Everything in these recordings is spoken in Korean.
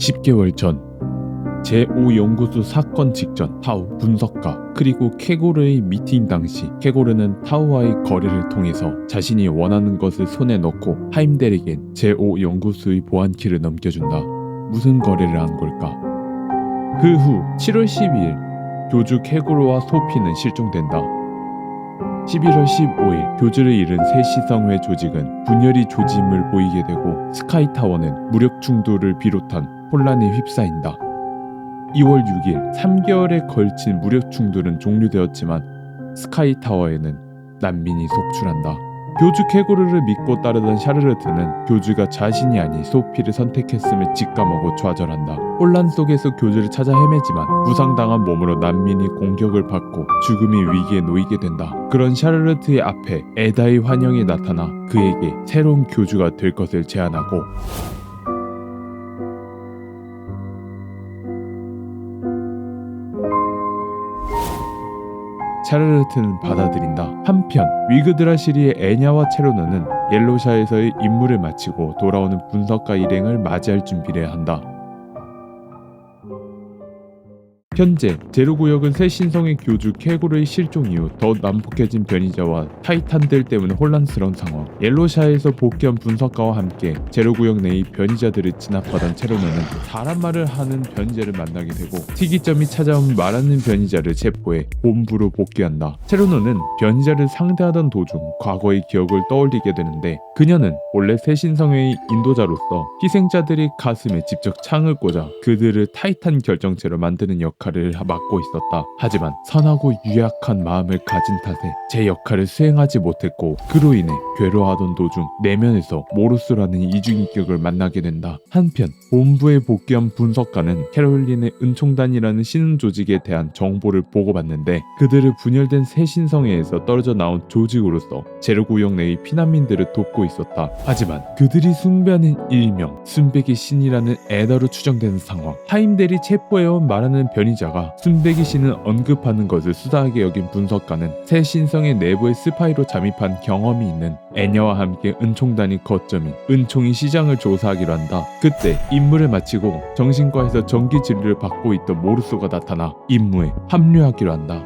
10개월 전 제5연구소 사건 직전 타우 분석가 그리고 케고르의 미팅 당시 케고르는 타우와의 거래를 통해서 자신이 원하는 것을 손에 넣고 하임델에겐 제5연구소의 보안키를 넘겨준다. 무슨 거래를 한 걸까? 그 후 7월 12일 교주 케고르와 소피는 실종된다. 11월 15일 교주를 잃은 세시성회 조직은 분열이 조짐을 보이게 되고 스카이타워는 무력 충돌을 비롯한 혼란에 휩싸인다. 2월 6일 3개월에 걸친 무력 충돌은 종료되었지만 스카이 타워에는 난민이 속출한다. 교주 케고르를 믿고 따르던 샤르르트는 교주가 자신이 아닌 소피를 선택했음을 직감하고 좌절한다. 혼란 속에서 교주를 찾아 헤매지만 부상당한 몸으로 난민이 공격을 받고 죽음의 위기에 놓이게 된다. 그런 샤르르트의 앞에 에다의 환영이 나타나 그에게 새로운 교주가 될 것을 제안하고 샤르르트는 받아들인다. 한편 위그드라시리의 에냐와 체로너는 옐로샤에서의 임무를 마치고 돌아오는 분석가 일행을 맞이할 준비를 한다. 현재 제로구역은 새 신성의 교주 케고르의 실종 이후 더 난폭해진 변이자와 타이탄들 때문에 혼란스러운 상황. 옐로샤에서 복귀한 분석가와 함께 제로구역 내의 변이자들을 진압하던 체로너는 사람 말을 하는 변이자를 만나게 되고 특이점이 찾아온 말하는 변이자를 체포해 본부로 복귀한다. 체로너는 변이자를 상대하던 도중 과거의 기억을 떠올리게 되는데 그녀는 원래 새 신성의 인도자로서 희생자들의 가슴에 직접 창을 꽂아 그들을 타이탄 결정체로 만드는 역할 을 맡고 있었다. 하지만 선하고 유약한 마음을 가진 탓에 제 역할을 수행하지 못했고 그로 인해 괴로워하던 도중 내면에서 모루스라는 이중인격을 만나게 된다. 한편 본부에 복귀한 분석가는 캐롤린의 은총단이라는 신흥 조직에 대한 정보를 보고받는데 그들을 분열된 새 신성회에서 떨어져 나온 조직으로서 제르구역 내의 피난민들을 돕고 있었다. 하지만 그들이 숭배하는 일명 순백의 신이라는 에더로 추정되는 상황 하임델이 체포해온 말하는 변이 자가 순백의 신을 언급하는 것을 수다하게 여긴 분석가는 새 신성의 내부의 스파이로 잠입한 경험이 있는 애녀와 함께 은총단이 거점인 은총이 시장을 조사하기로 한다. 그때 임무를 마치고 정신과에서 정기 진료를 받고 있던 모르소가 나타나 임무에 합류하기로 한다.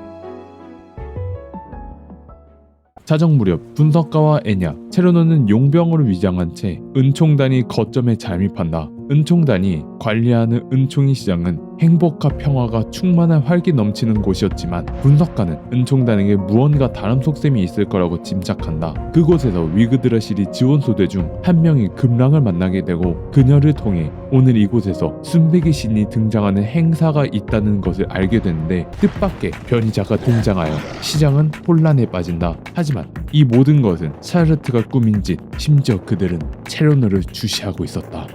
자정 무렵 분석가와 애냐, 체로노는 용병으로 위장한 채 은총단이 거점에 잠입한다. 은총단이 관리하는 은총이 시장은 행복과 평화가 충만한 활기 넘치는 곳이었지만 분석가는 은총단에게 무언가 다른 속셈이 있을 거라고 짐작한다. 그곳에서 위그드라 실이 지원 소대 중 한 명이 금랑을 만나게 되고 그녀를 통해 오늘 이곳에서 순백의 신이 등장하는 행사가 있다는 것을 알게 되는데 뜻밖의 변이자가 등장하여 시장은 혼란에 빠진다. 하지만 이 모든 것은 샤르트가 꾸민 짓, 심지어 그들은 체로너를 주시하고 있었다.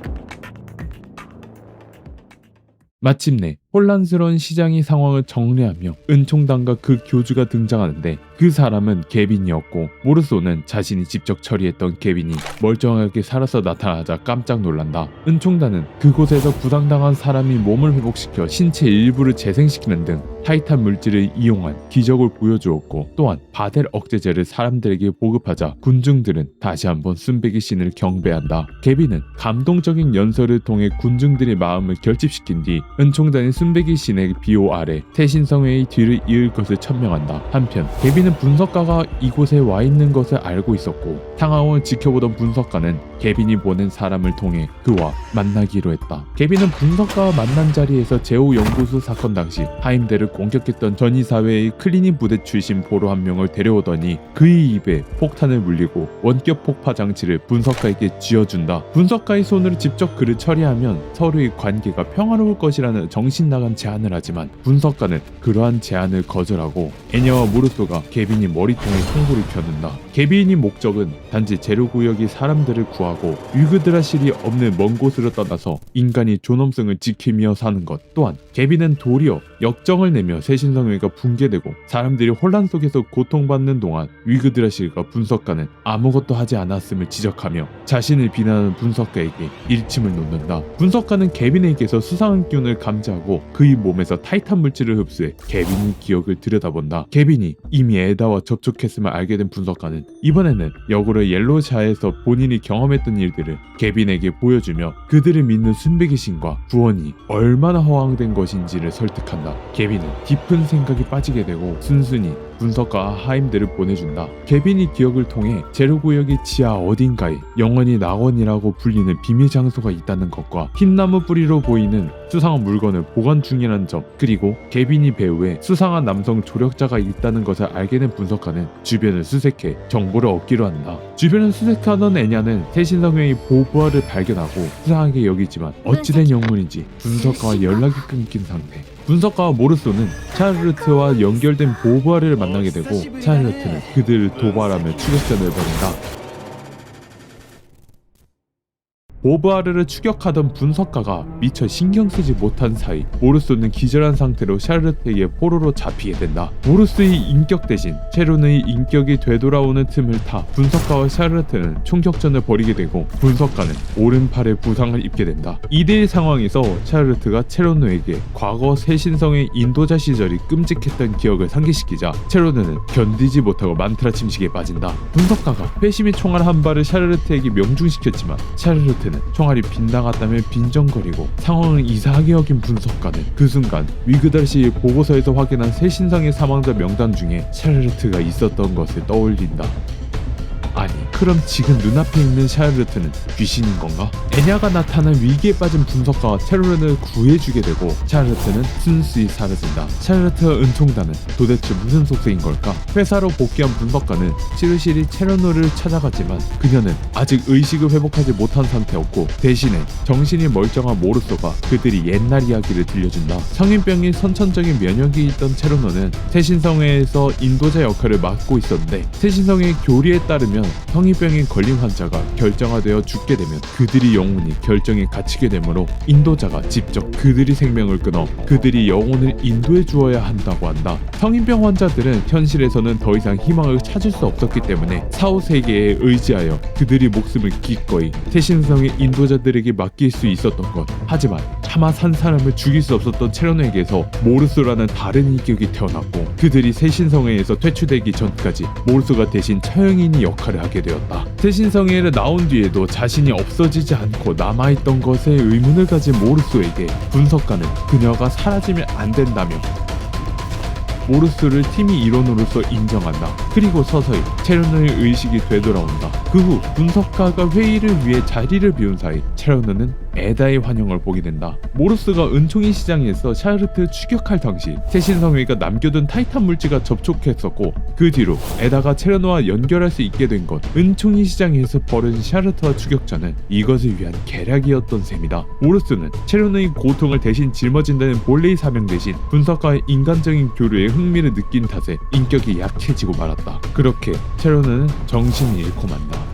마침내 혼란스러운 시장의 상황을 정리하며 은총단과 그 교주가 등장하는데 그 사람은 개빈이었고 모르소는 자신이 직접 처리했던 개빈이 멀쩡하게 살아서 나타나자 깜짝 놀란다. 은총단은 그곳에서 부상당한 사람이 몸을 회복시켜 신체 일부를 재생시키는 등 타이탄 물질을 이용한 기적을 보여주었고 또한 바델 억제제를 사람들에게 보급하자 군중들은 다시 한번 순백의 신을 경배한다. 개빈은 감동적인 연설을 통해 군중들의 마음을 결집시킨 뒤 은총단의 순백의 신의 비호 아래 태신성회의 뒤를 이을 것을 천명한다. 한편 개빈은 분석가가 이곳에 와 있는 것을 알고 있었고 상황을 지켜보던 분석가는 개빈이 보낸 사람을 통해 그와 만나기로 했다. 개빈은 분석가와 만난 자리에서 제오 연구소 사건 당시 하임대를 공격했던 전이사회의 클리닝 부대 출신 보로 한 명을 데려오더니 그의 입에 폭탄을 물리고 원격 폭파 장치를 분석가에게 쥐어준다. 분석가의 손으로 직접 그를 처리하면 서로의 관계가 평화로울 것이라는 정신 나간 제안을 하지만 분석가는 그러한 제안을 거절하고 애녀와 무르소가 개빈이 머리통에 총구를 켜는다. 개빈의 목적은 단지 제로구역이 사람들을 구하고 유그드라실이 없는 먼 곳으로 떠나서 인간이 존엄성을 지키며 사는 것 또한 개빈은 도리어 역정을 내며 새신성회가 붕괴되고 사람들이 혼란 속에서 고통받는 동안 위그드라실과 분석가는 아무것도 하지 않았음을 지적하며 자신을 비난하는 분석가에게 일침을 놓는다. 분석가는 개빈에게서 수상한 기운을 감지하고 그의 몸에서 타이탄 물질을 흡수해 개빈의 기억을 들여다본다. 개빈이 이미 에다와 접촉했음을 알게 된 분석가는 이번에는 역으로 옐로샤에서 본인이 경험했던 일들을 개빈에게 보여주며 그들을 믿는 순백의 신과 구원이 얼마나 허황된 것인지를 설득한다. 개빈은 깊은 생각에 빠지게 되고 순순히 분석가 하임들을 보내준다. 개빈이 기억을 통해 제로구역의 지하 어딘가에 영원히 낙원이라고 불리는 비밀 장소가 있다는 것과 흰나무 뿌리로 보이는 수상한 물건을 보관 중이라는 점 그리고 개빈이 배우에 수상한 남성 조력자가 있다는 것을 알게 된 분석가는 주변을 수색해 정보를 얻기로 한다. 주변을 수색하던 애냐는 새신성의 보부아를 발견하고 수상하게 여기지만 어찌된 영문인지 분석가와 연락이 끊긴 상태. 분석가와 모르소는 샤를르트와 연결된 보부아를 만나게 되고 샤를르트는 그들을 도발하며 추격전을 벌인다. 보브아르를 추격하던 분석가가 미처 신경 쓰지 못한 사이 모르소는 기절한 상태로 샤르르트에게 포로로 잡히게 된다. 모르스의 인격 대신 체론의 인격이 되돌아오는 틈을 타 분석가와 샤르르트는 총격전을 벌이게 되고 분석가는 오른팔에 부상을 입게 된다. 2대1 상황에서 샤르르트가 체로노에게 과거 새신성의 인도자 시절이 끔찍했던 기억을 상기시키자 체로노는 견디지 못하고 만트라 침식에 빠진다. 분석가가 회심의 총알 한 발을 샤르르트에게 명중시켰지만 샤르르트 는 총알이 빗나갔다며 빈정거리고 상황을 이상하게 여긴 분석가는 그 순간 위그달시의 보고서에서 확인한 새 신상의 사망자 명단 중에 샤르르트가 있었던 것을 떠올린다. 아니 그럼 지금 눈앞에 있는 샤르르트는 귀신인 건가? 에냐가 나타난 위기에 빠진 분석가와 체로른을 구해주게 되고 샤르르트는 순수히 사라진다. 샤르르트와 은총단은 도대체 무슨 속셈인 걸까? 회사로 복귀한 분석가는 시르시리 체로노를 찾아갔지만 그녀는 아직 의식을 회복하지 못한 상태였고 대신에 정신이 멀쩡한 모르소가 그들이 옛날 이야기를 들려준다. 성인병인 선천적인 면역이 있던 체로노는 새신성회에서 인도자 역할을 맡고 있었는데 새신성의 교리에 따르면 성인병인 걸린 환자가 결정화되어 죽게 되면 그들이 영혼이 결정에 갇히게 되므로 인도자가 직접 그들이 생명을 끊어 그들이 영혼을 인도해 주어야 한다고 한다. 성인병 환자들은 현실에서는 더 이상 희망을 찾을 수 없었기 때문에 사후 세계에 의지하여 그들이 목숨을 기꺼이 새신성의 인도자들에게 맡길 수 있었던 것. 하지만 차마 산 사람을 죽일 수 없었던 체로노에게서 모르스라는 다른 인격이 태어났고 그들이 새신성회에서 퇴출되기 전까지 모르스가 대신 처형인이 역할 을 하게 되었다. 새신성회를 나온 뒤에도 자신이 없어지지 않고 남아있던 것에 의문을 가진 모르스에게 분석가는 그녀가 사라지면 안 된다며 모르스를 팀의 일원으로서 인정한다. 그리고 서서히 체르노의 의식이 되돌아온다. 그 후 분석가가 회의를 위해 자리를 비운 사이 체르노는 에다의 환영을 보게 된다. 모르스가 은총이 시장에서 샤르트 추격할 당시 세신성회가 남겨둔 타이탄 물질과 접촉했었고 그 뒤로 에다가 체르노와 연결할 수 있게 된 것. 은총이 시장에서 벌어진 샤르트와 추격전은 이것을 위한 계략이었던 셈이다. 모르스는 체르노의 고통을 대신 짊어진다는 본래의 사명 대신 분석가의 인간적인 교류에 흥미를 느낀 탓에 인격이 약해지고 말았다. 그렇게 체르노는 정신을 잃고 만다.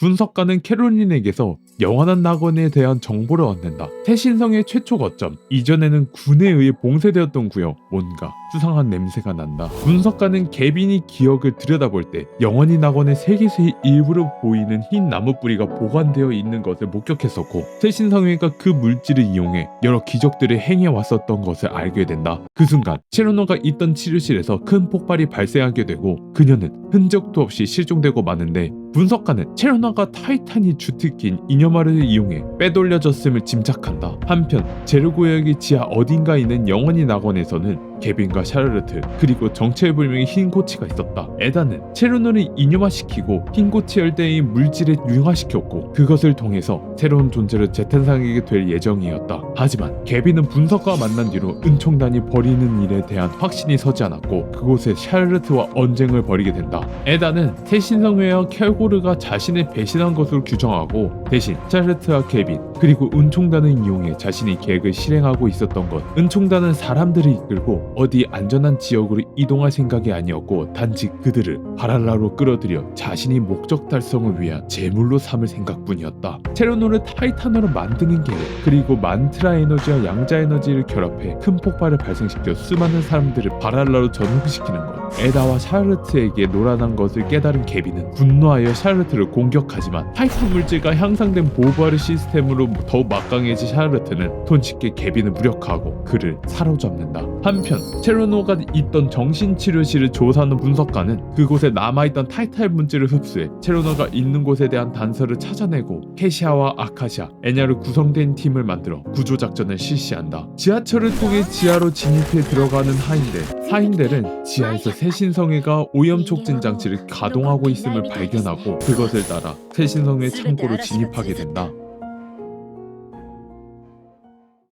분석가는 캐롤린에게서 영원한 낙원에 대한 정보를 얻는다. 새 신성의 최초 거점, 이전에는 군에 의해 봉쇄되었던 구역, 뭔가 수상한 냄새가 난다. 분석가는 개빈이 기억을 들여다볼 때 영원히 낙원의 세계수의 일부로 보이는 흰 나무 뿌리가 보관되어 있는 것을 목격했었고 새 신성회가 그 물질을 이용해 여러 기적들을 행해 왔었던 것을 알게 된다. 그 순간 체로노가 있던 치료실에서 큰 폭발이 발생하게 되고 그녀는 흔적도 없이 실종되고 마는데 분석가는 체로나가 타이탄이 주특기인 이녀마를 이용해 빼돌려졌음을 짐작한다. 한편 제르구역의 지하 어딘가에 있는 영원히 낙원에서는 개빈과 샤르르트 그리고 정체불명의 흰 고치가 있었다. 에다는 체르노를 이념화시키고 흰 고치 열대의 물질을 융화시켰고 그것을 통해서 새로운 존재를 재탄생하게 될 예정이었다. 하지만 개빈은 분석가와 만난 뒤로 은총단이 벌이는 일에 대한 확신이 서지 않았고 그곳에 샤르르트와 언쟁을 벌이게 된다. 에다는 새신성회와 켈고르가 자신을 배신한 것으로 규정하고 대신 샤르르트와 개빈 그리고 은총단을 이용해 자신이 계획을 실행하고 있었던 것. 은총단은 사람들을 이끌고 어디 안전한 지역으로 이동할 생각이 아니었고 단지 그들을 바랄라로 끌어들여 자신이 목적 달성을 위한 제물로 삼을 생각뿐이었다. 체로노를 타이탄으로 만드는 계획 그리고 만트라 에너지와 양자 에너지를 결합해 큰 폭발을 발생시켜 수많은 사람들을 바랄라로 전후시키는 것. 에다와 샤르트에게 노란한 것을 깨달은 케빈은 분노하여 샤르트를 공격하지만 타이탄 물질과 향상된 보부하르 시스템으로 더욱 막강해진 샤르트는 손쉽게 케빈을 무력화하고 그를 사로잡는다. 한편 체르노가 있던 정신치료실을 조사하는 분석가는 그곳에 남아있던 물질을 흡수해 체르노가 있는 곳에 대한 단서를 찾아내고 케시아와 아카시아, 에냐로 구성된 팀을 만들어 구조작전을 실시한다. 지하철을 통해 지하로 진입해 들어가는 하인델. 하인델은 지하에서 새신성애가 오염 촉진 장치를 가동하고 있음을 발견하고 그것을 따라 새신성애 창고로 진입하게 된다.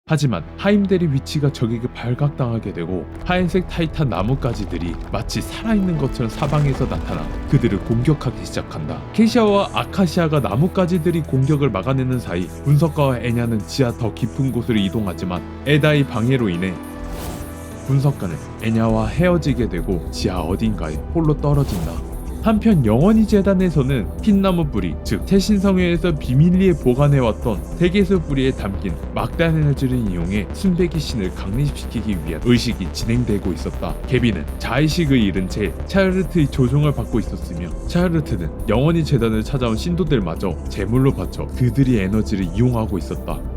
하지만 하임델의 위치가 적에게 발각당하게 되고 하얀색 타이탄 나뭇가지들이 마치 살아있는 것처럼 사방에서 나타나 그들을 공격하기 시작한다. 케시아와 아카시아가 나뭇가지들이 공격을 막아내는 사이 분석가와 에냐는 지하 더 깊은 곳으로 이동하지만 에다의 방해로 인해 분석가는 에냐와 헤어지게 되고 지하 어딘가에 홀로 떨어진다. 한편 영원히 재단에서는 흰나무 뿌리, 즉 새신성회에서 비밀리에 보관해왔던 세계수 뿌리에 담긴 막대한 에너지를 이용해 순백이 신을 강림시키기 위한 의식이 진행되고 있었다. 케빈은 자의식을 잃은 채 샤르트의 조종을 받고 있었으며 샤르트는 영원히 재단을 찾아온 신도들마저 제물로 바쳐 그들의 에너지를 이용하고 있었다.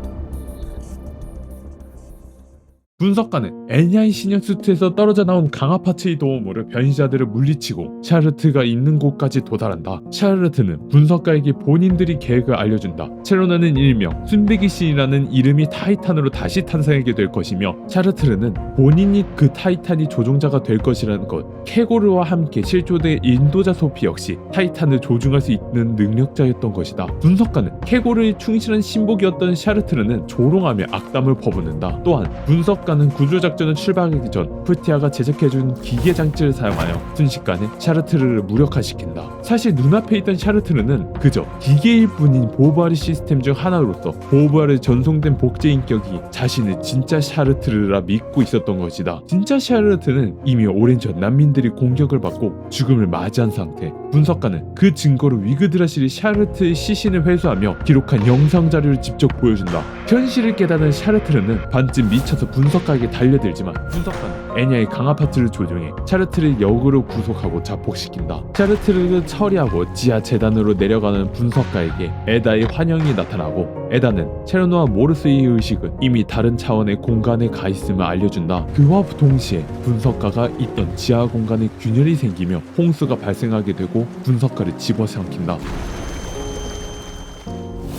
분석가는 엘냐이 신형 수트에서 떨어져 나온 강화파츠의 도움으로 변이자들을 물리치고 샤르트가 있는 곳까지 도달한다. 샤르트는 분석가에게 본인들이 계획을 알려준다. 체로나는 일명 순백이 신이라는 이름이 타이탄으로 다시 탄생하게 될 것이며 샤르트르는 본인이 그 타이탄이 조종자가 될 것이라는 것. 케고르와 함께 실조된 인도자 소피 역시 타이탄을 조종할 수 있는 능력자였던 것이다. 분석가는 케고르의 충실한 신복이었던 샤르트르는 조롱하며 악담을 퍼붓는다. 또한 분석 가는 구조작전을 출발하기 전 프티아가 제작해준 기계 장치를 사용하여 순식간에 샤르트르를 무력화시킨다. 사실 눈앞에 있던 샤르트르는 그저 기계일 뿐인 보부아르 시스템 중 하나로서 보부아르 전송된 복제 인격이 자신을 진짜 샤르트르라 믿고 있었던 것이다. 진짜 샤르트는 이미 오랜 전 난민들이 공격을 받고 죽음을 맞이한 상태. 분석가는 그 증거로 위그드라실이 샤르트의 시신을 회수하며 기록한 영상 자료를 직접 보여준다. 현실을 깨닫는 샤르트르는 반쯤 미쳐서 분석 가에게 달려들지만 분석가는 애냐의 강화파트를 조종해 샤르트를 역으로 구속하고 자폭시킨다. 샤르트를 처리하고 지하 재단으로 내려가는 분석가에게 에다의 환영이 나타나고 에다는 체르노와 모르스의 의식은 이미 다른 차원의 공간에 가 있음을 알려준다. 그와 동시에 분석가가 있던 지하 공간에 균열이 생기며 홍수가 발생하게 되고 분석가를 집어삼킨다.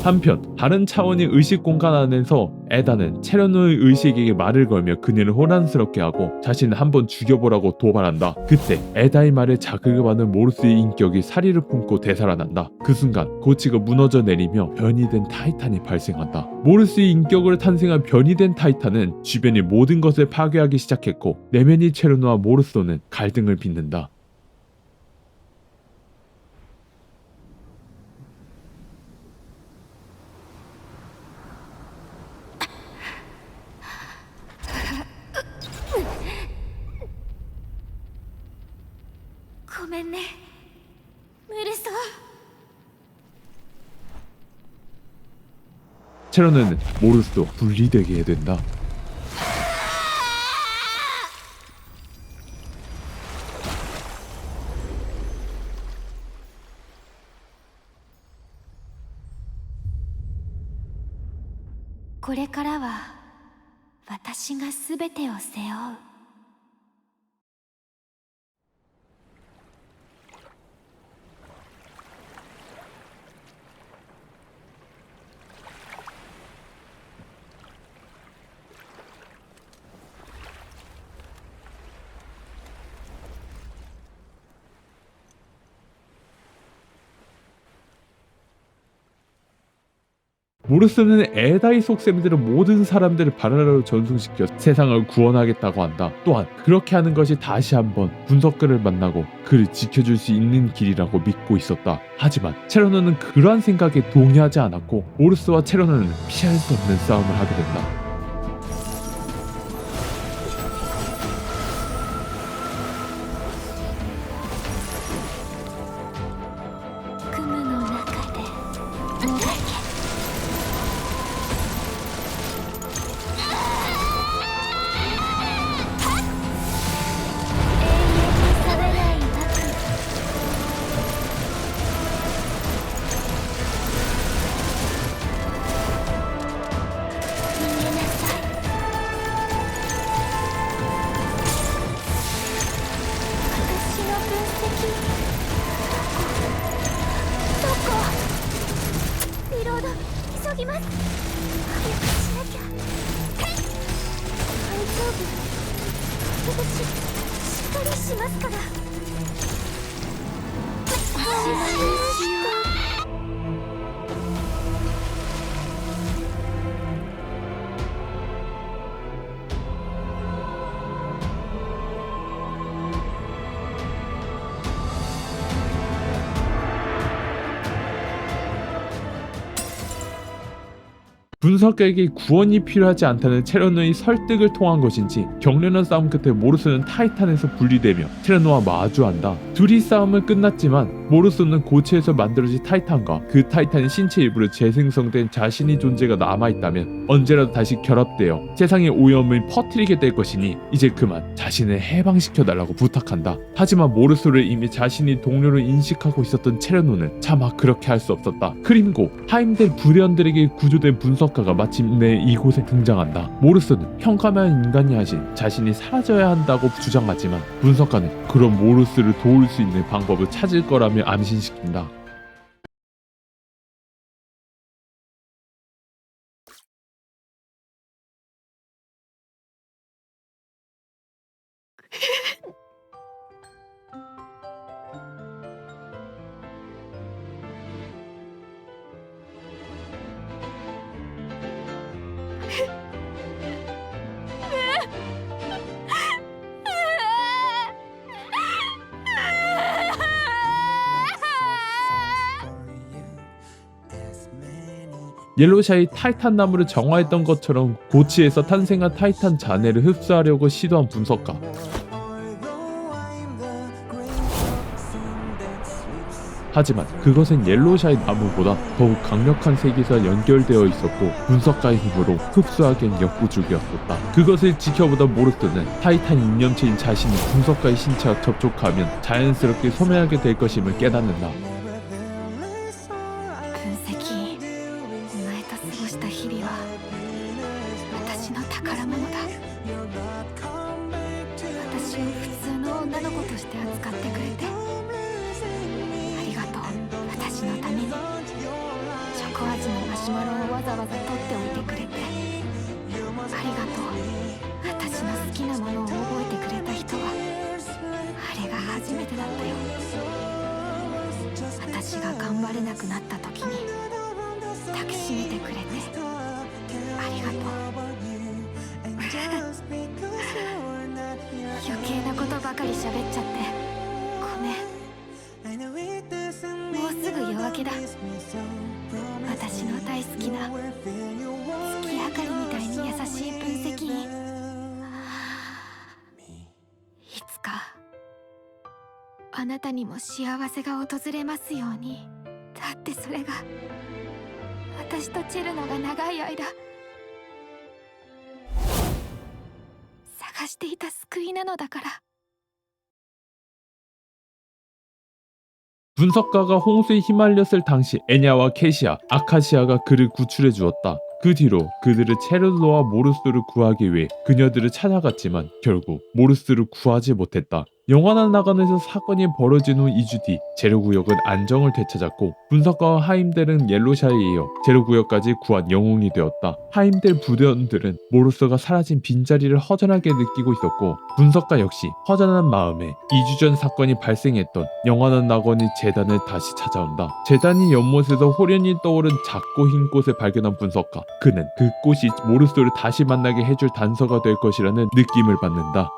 한편 다른 차원의 의식 공간 안에서 에다는 체르노의 의식에게 말을 걸며 그녀를 혼란스럽게 하고 자신을 한번 죽여보라고 도발한다. 그때 에다의 말에 자극을 받는 모르스의 인격이 사리를 품고 되살아난다. 그 순간 고치가 무너져 내리며 변이 된 타이탄이 발생한다. 모르스의 인격으로 탄생한 변이 된 타이탄은 주변의 모든 것을 파괴하기 시작했고 내면이 체르노와 모르소는 갈등을 빚는다. 체르노는 모르스도 분리되게 된다.「これからは私が全てを背負う」「 모르스는 에다의 속셈들은 모든 사람들을 바라로 전송시켜 세상을 구원하겠다고 한다. 또한 그렇게 하는 것이 다시 한번 분석가를 만나고 그를 지켜줄 수 있는 길이라고 믿고 있었다. 하지만 체로노는 그러한 생각에 동의하지 않았고 모르스와 체로노는 피할 수 없는 싸움을 하게 된다. 분석가에게 구원이 필요하지 않다는 체르노의 설득을 통한 것인지 격렬한 싸움 끝에 모르스는 타이탄에서 분리되며 체르노와 마주한다. 둘이 싸움은 끝났지만 모르스는 고체에서 만들어진 타이탄과 그 타이탄의 신체 일부로 재생성된 자신의 존재가 남아있다면 언제라도 다시 결합되어 세상의 오염을 퍼뜨리게 될 것이니 이제 그만 자신을 해방시켜달라고 부탁한다. 하지만 모르스를 이미 자신이 동료로 인식하고 있었던 체르노는 차마 그렇게 할 수 없었다. 크림고 하임델 불연들에게 구조된 분석가 가 마침내 이곳에 등장한다. 모르스는 평가만 인간이 하신 자신이 사라져야 한다고 주장하지만 분석가는 그런 모르스를 도울 수 있는 방법을 찾을 거라며 암신시킨다. 옐로샤의 타이탄 나무를 정화했던 것처럼 고치에서 탄생한 타이탄 잔해를 흡수하려고 시도한 분석가. 하지만 그것은 옐로샤의 나무보다 더욱 강력한 색이서 연결되어 있었고 분석가의 힘으로 흡수하기엔 역부족이었었다. 그것을 지켜보던 모르스는 타이탄 입념체인 자신이 분석가의 신체와 접촉하면 자연스럽게 소멸하게 될 것임을 깨닫는다. きしめてくれて。ありがとう。余計なことばかり喋っちゃって。ごめん。もうすぐ夜明けだ。私の大好きな月明かりみたいに優しい分析員いつかあなたにも幸せが訪れますように。だってそれが私とチェルノが長い間探していた救いなのだから 분석가가 홍수에 휘말렸을 당시 에냐와 케시아, 아카시아가 그를 구출해 주었다. 그 뒤로 그들은 체르노와 모르스를 구하기 위해 그녀들을 찾아갔지만 결국 모르스를 구하지 못했다. 영원한 나간에서 사건이 벌어진 후 2주 뒤 제로구역은 안정을 되찾았고 분석가와 하임델은 옐로샤에 이어 제로구역까지 구한 영웅이 되었다. 하임델 부대원들은 모르스가 사라진 빈자리를 허전하게 느끼고 있었고 분석가 역시 허전한 마음에 2주 전 사건이 발생했던 영원한 낙원의 재단을 다시 찾아온다. 재단이 연못에서 호련히 떠오른 작고 흰 꽃을 발견한 분석가. 그는 그 꽃이 모르스를 다시 만나게 해줄 단서가 될 것이라는 느낌을 받는다.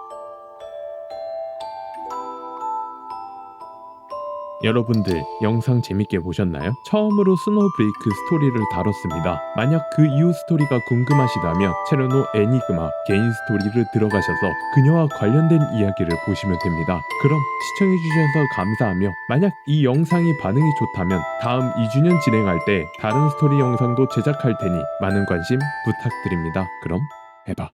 여러분들 영상 재밌게 보셨나요? 처음으로 스노우 브레이크 스토리를 다뤘습니다. 만약 그 이후 스토리가 궁금하시다면 체르노 애니그마 개인 스토리를 들어가셔서 그녀와 관련된 이야기를 보시면 됩니다. 그럼 시청해주셔서 감사하며 만약 이 영상이 반응이 좋다면 다음 2주년 진행할 때 다른 스토리 영상도 제작할 테니 많은 관심 부탁드립니다. 그럼 해봐.